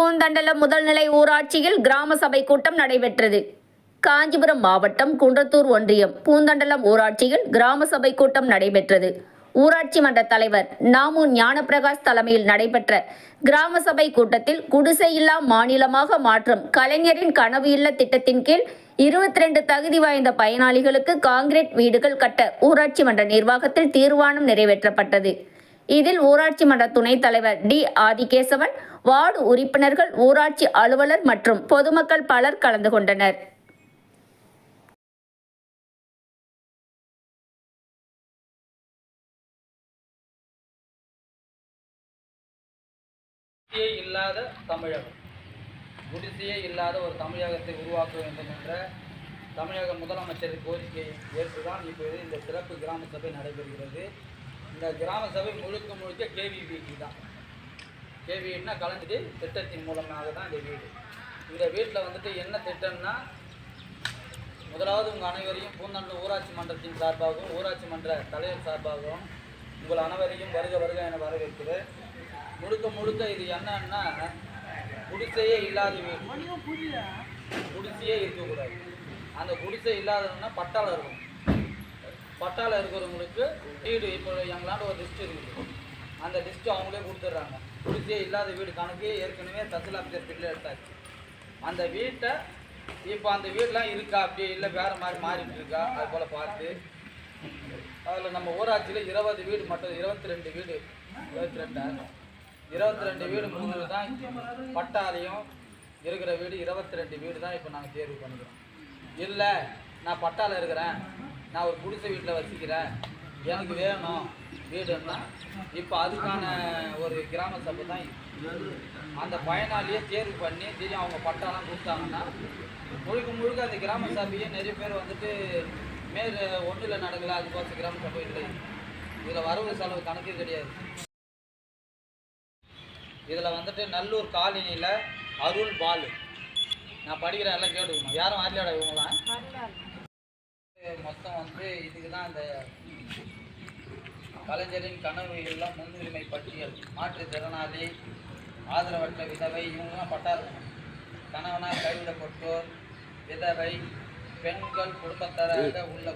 பூந்தண்டலம் முதல்நிலை ஊராட்சியில் கிராம சபை கூட்டம் நடைபெற்றது. காஞ்சிபுரம் மாவட்டம் குன்றத்தூர் ஒன்றியம் பூந்தண்டலம் ஊராட்சியில் கிராம சபை கூட்டம் நடைபெற்றது. ஊராட்சி மன்ற தலைவர் நாமு ஞானப்பிரகாஷ் தலைமையில் நடைபெற்ற கிராம சபை கூட்டத்தில் குடிசையில்லா மாநிலமாக மாற்றும் கலைஞரின் கனவு இல்ல திட்டத்தின் கீழ் இருபத்தி ரெண்டு தகுதி வாய்ந்த பயனாளிகளுக்கு காங்கிரீட் வீடுகள் கட்ட ஊராட்சி மன்ற நிர்வாகத்தில் தீர்மானம் நிறைவேற்றப்பட்டது. இதில் ஊராட்சி மன்ற துணைத் தலைவர் டி. ஆதிகேசவன் வார்டு உறுப்பினர்கள் ஊராட்சி அலுவலர் மற்றும் பொதுமக்கள் பலர் கலந்து கொண்டனர். இல்லாத தமிழகம். குடிசையே இல்லாத ஒரு தமிழகத்தை உருவாக்க வேண்டும் என்ற தமிழக முதலமைச்சரின் கோரிக்கையை ஏற்றுதான் இப்போது இந்த சிறப்பு கிராம சபை நடைபெறுகிறது. இந்த கிராம சபை முழுக்க முழுக்க கேவிபிக்கு தான். கேவின்னா கலந்துட்டு திட்டத்தின் மூலமாக தான் இந்த வீடு. இந்த வீட்டில் வந்துட்டு என்ன திட்டம்னா முதலாவது உங்கள் அனைவரையும் பூந்தண்டு ஊராட்சி மன்றத்தின் சார்பாகவும் ஊராட்சி மன்ற தலைவர் சார்பாகவும் உங்கள் அனைவரையும் வருக வருக என வரவேற்கிறேன். முழுக்க முழுக்க இது என்னன்னா குடிசையே இல்லாத வீடு. குடிசையே இருக்கக்கூடாது. அந்த குடிசை இல்லாதவங்கன்னா பட்டாளம் இருக்கும். பட்டாளம் இருக்கிறவங்களுக்கு வீடு இப்போ எங்களாண்ட ஒரு லிஸ்ட் இருக்குது. அந்த லிஸ்ட்டு அவங்களே கொடுத்துட்றாங்க. குடிச்சே இல்லாத வீடு கணக்கே ஏற்கனவே தசில் ஆஃபீஸர் பில்லு எடுத்தாச்சு. அந்த வீட்டை இப்போ அந்த வீடெலாம் இருக்கா? அப்படியே இல்லை வேறு மாதிரி மாறிட்டு இருக்கா அது போல் பார்த்து. அதில் நம்ம ஊராட்சியில் இருபது வீடு மட்டும் இருபத்தி ரெண்டு வீடு இருபத்தி ரெண்டா இருபத்தி ரெண்டு வீடு மூணு தான் பட்டாலையும் இருக்கிற வீடு இருபத்தி ரெண்டு வீடு தான் இப்போ நாங்கள் தேர்வு பண்ணுறோம் இல்லை நான் பட்டாவில் இருக்கிறேன். நான் ஒரு குடிசை வீட்டில் வசிக்கிறேன். எனக்கு வேணும். வீடுன்னா இப்போ அதுக்கான ஒரு கிராம சபை தான் அந்த பயனாளியை தேர்வு பண்ணி தெரியும் அவங்க பட்டாலாம் கொடுத்தாங்கன்னா முழுக்க முழுக்க அந்த கிராம சபையை நிறைய பேர் வந்துட்டு மேல் ஒன்றில் நடக்கல அதுக்கோசம் கிராம சபை இல்லை. இதில் வரவு செலவு கணக்கே கிடையாது. இதில் வந்துட்டு நல்லூர் காலனியில் அருள் பாலு. நான் படிக்கிறேன் எல்லாம் கேட்டுக்கணும் யாரும் வரலையாடா இவங்களாம்? மொத்தம் வந்து இதுக்கு தான் அந்த கலைஞரின் கனவு எல்லாம் முன்னுரிமை பட்டியல் மாற்றுத்திறனாளி ஆதரவற்ற விதவை இவங்கெல்லாம் பட்டா இருக்கணும் கணவனால் கைவிடப்பட்டோர் விதவை பெண்கள் குடும்பத்தராக உள்ள